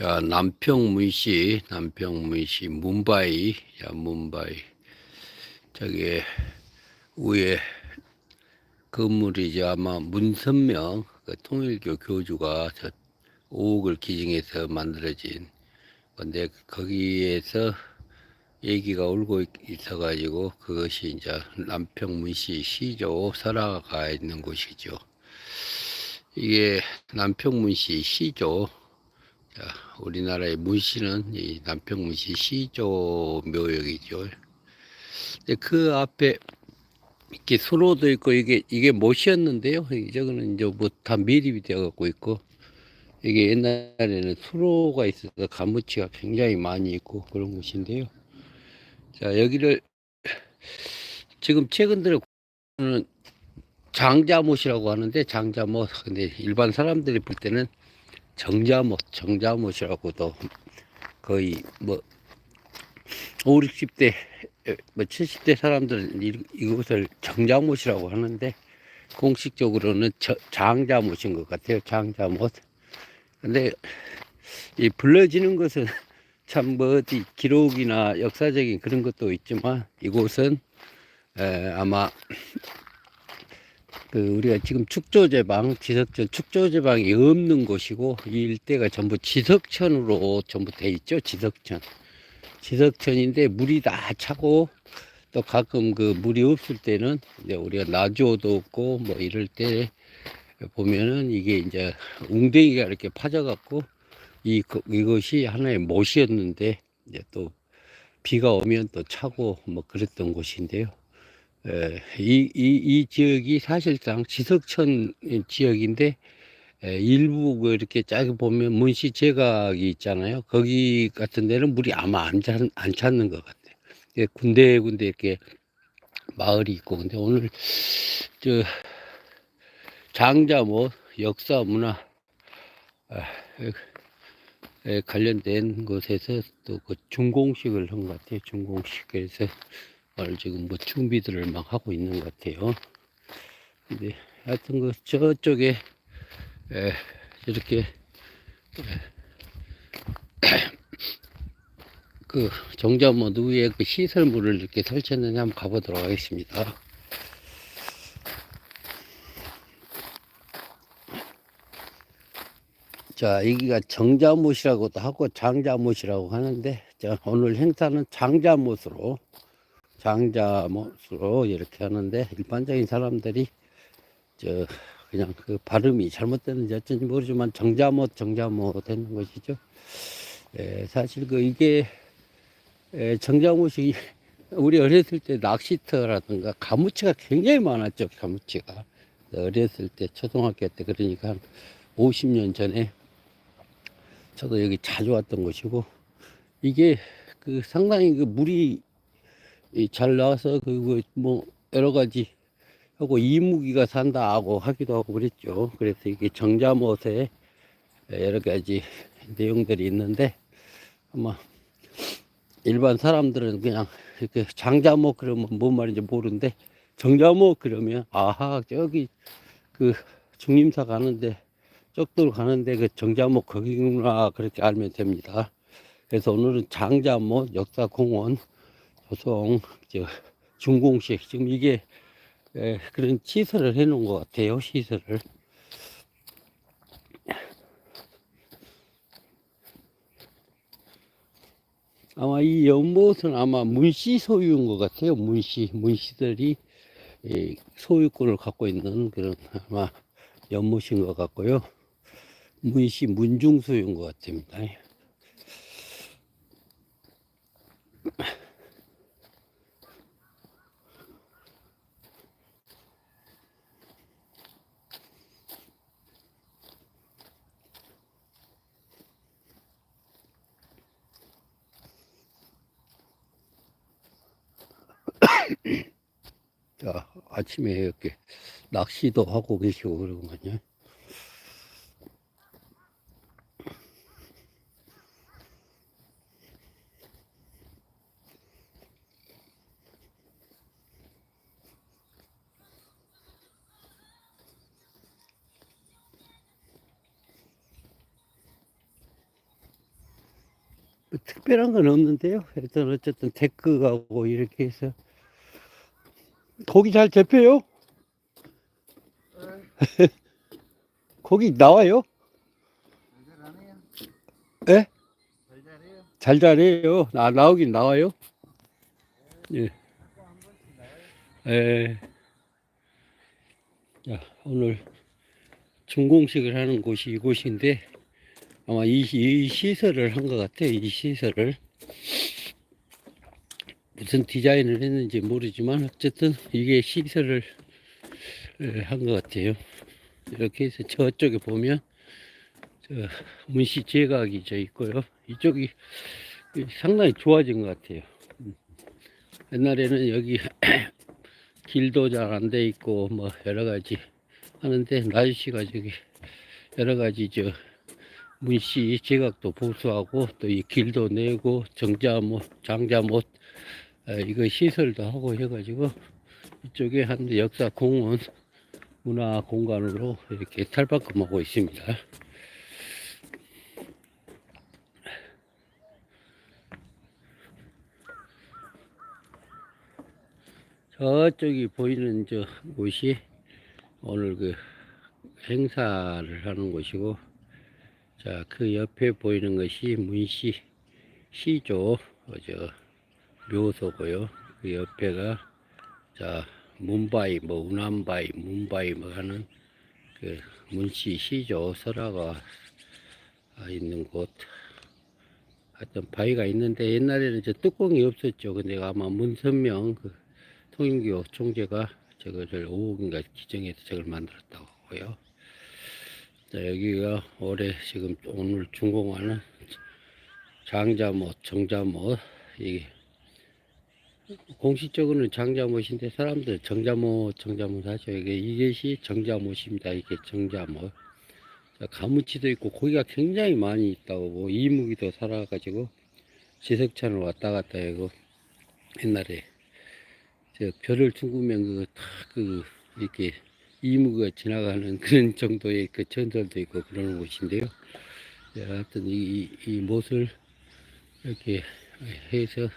자, 남평문시, 남평문시, 문바이, 야, 문바이. 저기, 위에 건물이죠. 아마 문선명, 그 통일교 교주가 저 5억을 기증해서 만들어진 건데, 거기에서 얘기가 울고 있어가지고, 그것이 이제 남평문시 시조 설화가 있는 곳이죠. 이게 남평문시 시조, 자, 우리나라의 문시는 이 남평문시 시조 묘역이죠. 근데 그 앞에 이렇게 수로도 있고 이게 이게 못이었는데요. 저거는 이제 뭐 다 미립이 되어 갖고 있고 이게 옛날에는 수로가 있어서 가무치가 굉장히 많이 있고 그런 곳인데요. 자 여기를 지금 최근 들어 는 장자못이라고 하는데 장자못 근데 일반 사람들이 볼 때는 정자못, 정자못이라고도 거의 뭐 5, 60대, 뭐 70대 사람들은 이- 이것을 정자못이라고 하는데 공식적으로는 저- 장자못인 것 같아요. 장자못. 근데 이 불러지는 것은 참 뭐 어디 기록이나 역사적인 그런 것도 있지만 이곳은 에, 아마 그 우리가 지금 축조제방, 지석천 축조제방이 없는 곳이고 이 일대가 전부 지석천으로 전부 돼 있죠. 지석천. 지석천인데 물이 다 차고 또 가끔 그 물이 없을 때는 이제 우리가 나주도 없고 뭐 이럴 때 보면은 이게 이제 웅덩이가 이렇게 파져갖고 이 그- 이것이 하나의 못이었는데 이제 또 비가 오면 또 차고 뭐 그랬던 곳인데요. 에, 이, 이, 이 지역이 사실상 지석천 지역인데 에, 일부 그 이렇게 쫙 보면 문시 제각이 있잖아요. 거기 같은 데는 물이 아마 안, 찼, 안 찼는 것 같아요. 예, 군데 군데 이렇게 마을이 있고 근데 오늘 저 장자 뭐 역사 문화 아, 에 관련된 곳에서 또그 중공식을 한 것 같아요. 중공식에서 오늘 지금 뭐 준비들을 막 하고 있는 것 같아요. 근데 하여튼 그 저쪽에 에, 이렇게 그 정자모 위에 그 시설물을 이렇게 설치했는지 한번 가보도록 하겠습니다. 자, 여기가 정자못이라고도 하고 장자못이라고 하는데, 자, 오늘 행사는 장자못으로, 장자 못으로 이렇게 하는데, 일반적인 사람들이, 저, 그냥 그 발음이 잘못됐는지 어쩐지 모르지만, 정자못, 정자못 되는 것이죠. 예, 사실 그 이게, 예, 정자못이, 우리 어렸을 때 낚시터라든가 가무치가 굉장히 많았죠, 가무치가. 어렸을 때, 초등학교 때, 그러니까 한 50년 전에 저도 여기 자주 왔던 곳이고 이게 그 상당히 그 물이 이 잘 나와서 그뭐 여러 가지 하고 이무기가 산다 하고 하기도 하고 그랬죠. 그래서 이게 정자못에 여러 가지 내용들이 있는데 아마 일반 사람들은 그냥 이렇게 장자못 그러면 뭔 말인지 모르는데 정자못 그러면 아하 저기 그 중림사 가는데 쪽도로 가는데 그 정자목 거기구나 그렇게 알면 됩니다. 그래서 오늘은 장자목 역사공원 조성 저 중공식 지금 이게 에, 그런 시설을 해 놓은 것 같아요 시설을. 아마 이 연못은 아마 문시 소유인 것 같아요. 문시 문시들이 이 소유권을 갖고 있는 그런 아마 연못인 것 같고요. 문시 문중소인 것 같습니다. 자, 아침에 이렇게 낚시도 하고 계시고 그러군요. 뭐 특별한 건 없는데요. 일단 어쨌든 데크 가고 이렇게 해서 고기 잘 잡혀요? 고기 나와요? 예? 잘 잘해요. 잘 잘해요. 나 나오긴 나와요. 예. 한 번씩 나와요. 예. 자, 오늘 준공식을 하는 곳이 이곳인데 아마 이, 이 시설을 한 것 같아요. 이 시설을 무슨 디자인을 했는지 모르지만 어쨌든 이게 시설을 한 것 같아요. 이렇게 해서 저쪽에 보면 저 문시 제각이 저 있고요. 이쪽이 상당히 좋아진 것 같아요. 음. 옛날에는 여기 길도 잘 안 돼 있고 뭐 여러 가지 하는데 날씨가 저기 여러 가지 저 문씨 제각도 보수하고 또 이 길도 내고 정자 못 장자못 에, 이거 시설도 하고 해가지고 이쪽에 한 역사 공원 문화 공간으로 이렇게 탈바꿈하고 있습니다. 저쪽이 보이는 저 곳이 오늘 그 행사를 하는 곳이고 자 그 옆에 보이는 것이 문시 시조 어, 저 묘소고요. 그 옆에가 자 문바이 뭐 운암바이 문바이 뭐 하는 그 문시 시조 설화가 있는 곳. 하여튼 바위가 있는데 옛날에는 저 뚜껑이 없었죠. 근데 아마 문선명 그 통일교 총재가 저거를 5억인가 기정해서 저걸 만들었다고 하고요. 자, 여기가 올해 지금 오늘 준공하는 장자못, 정자못, 이게 공식적으로는 장자못인데 사람들 정자못, 정자못 하죠. 이게 이것이 정자못입니다. 이게 정자못. 자, 가무치도 있고 고기가 굉장히 많이 있다고 뭐 이무기도 살아가지고 지석찬을 왔다 갔다 하고 옛날에 저 별을 둥그면 그다그 이렇게 이무가 지나가는 그런 정도의 그 전설도 있고 그러는 곳인데요. 예, 하여튼 이, 이, 이 못을 이렇게 해서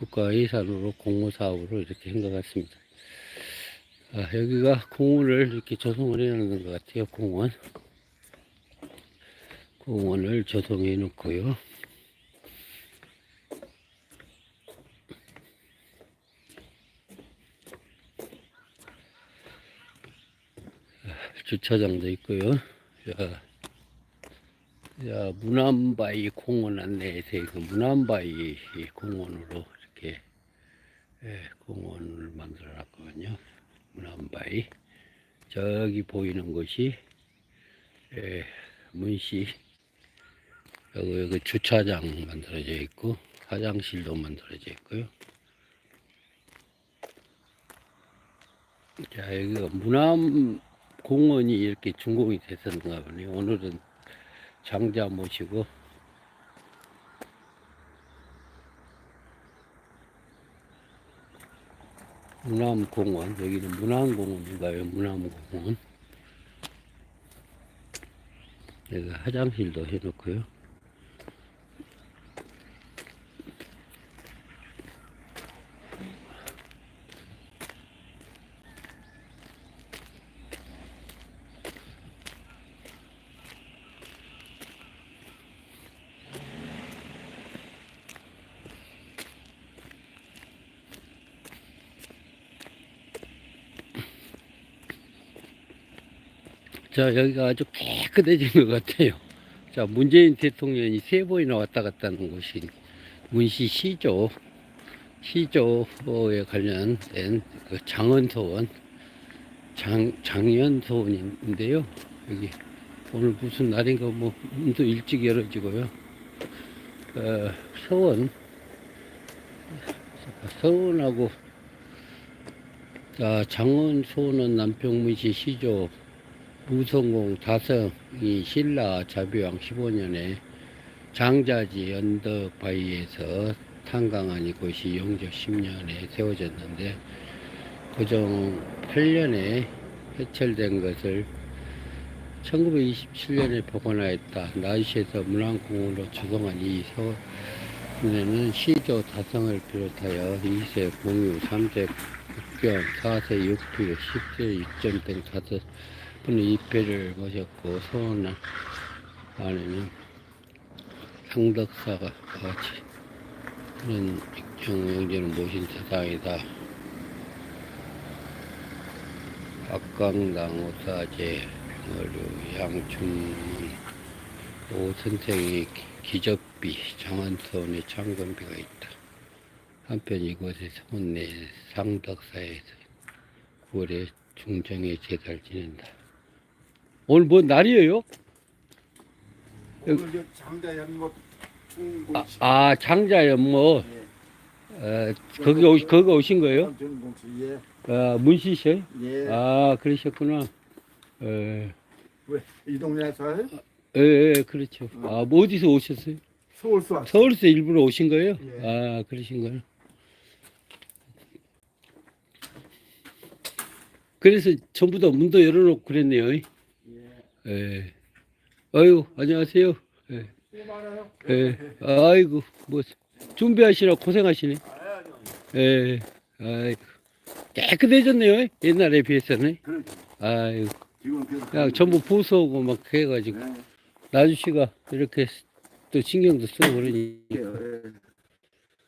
국가예산으로 공모사업으로 이렇게 같습니다. 아, 여기가 공원을 이렇게 조성을 해놓는 것 같아요. 공원. 공원을 조성해 놓고요. 주차장도 있고요. 자, 자 문암바위 공원 안내에서 그 문암바위 공원으로 예, 공원을 만들어 놨거든요. 문암바위. 저기 보이는 곳이 예, 문시 여기, 여기 주차장 만들어져 있고 화장실도 만들어져 있고요. 자 여기가 문암 공원이 이렇게 준공이 됐었는가 보네요. 오늘은 장자 모시고 문암공원 여기는 문암공원인가요? 문암공원 여기 화장실도 해놓고요. 자, 여기가 아주 깨끗해진 것 같아요. 자, 문재인 대통령이 세 번이나 왔다 갔다 하는 곳이 문시 시조, 시조에 관련된 그 장원소원, 장, 장연소원인데요. 여기 오늘 무슨 날인가 뭐, 문도 일찍 열어지고요. 어, 서원, 서원하고, 자, 장원소원은 남평문시 시조, 무성공 다성이 신라 자비왕 15년에 장자지 언덕 바위에서 탄광한 이곳이 영조 10년에 세워졌는데 고종 8년에 해철된 것을 1927년에 복원하였다. 나시에서 문안공원으로 조성한 이 서원에는 시조 다성을 비롯하여 2세 공유, 3세 국경, 4세 육투, 10세 육전 등 다섯 분의 입회를 모셨고 서원 안에는 상덕사가 같이 그런 경영진을 모신 사당이다. 박강당 오사제 어류 양춘문 오선생의 기적비 정한선의 창건비가 있다. 한편 이곳에 서문내 상덕사에서 9월에 중정의 제사를 지낸다. 오늘 뭔 날이에요? 오늘 저 장자 연못 아, 아 장자 연못 어, 거기 오, 거기 오신 거예요? 예. 아, 문씨셔요? 예. 아 그러셨구나. 예, 왜이 동네에서 해요? 예, 예, 그렇죠. 아, 뭐 어디서 오셨어요? 서울서 왔어. 서울에서 일부러 오신 거예요? 예. 아, 그러신 거요. 그래서 전부 다 문도 열어놓고 그랬네요. 예. 예. 아유, 안녕하세요. 예. 예. 아이고, 뭐, 준비하시라 고생하시네. 예. 아이고. 깨끗해졌네요. 옛날에 비해서는. 그렇죠. 아이고. 지금 그냥 전부 부수고 막 해가지고. 네. 나주 씨가 이렇게 또 신경도 쓰고 그러니.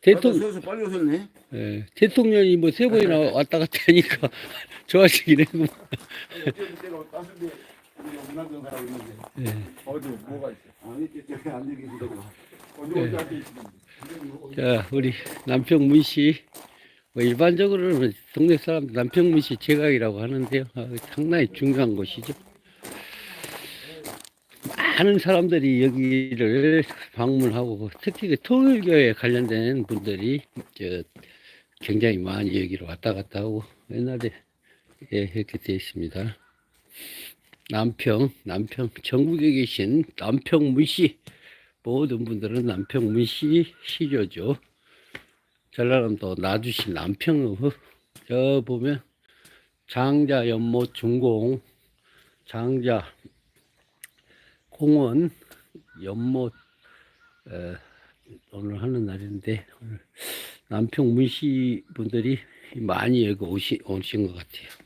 대통령, 빨리 오셨네. 예, 대통령이 뭐 세 번이나 왔다 갔다 하니까 좋아지긴 따스데 문화경 가라고 있는데 예. 어디 뭐가 있어? 아니 저기 앉아 계시다고. 어디 예. 어디 앉아 계시는데. 자, 우리 남평문 씨. 뭐 일반적으로는 동네 사람 남평문 씨 제각이라고 하는데요. 아, 상당히 중요한 곳이죠. 많은 사람들이 여기를 방문하고 특히 그 통일교에 관련된 분들이 저 굉장히 많이 여기로 왔다 갔다 하고 옛날에 예, 이렇게 되어 있습니다. 남평, 남평, 전국에 계신 남평문 씨 모든 분들은 남평문 씨 시조죠. 전라남도 나주시 남평읍 저 보면 장자 연못 중공 장자 공원 연못 에, 오늘 하는 날인데 오늘 남평 문씨 분들이 많이 여기 오시, 오신 것 같아요.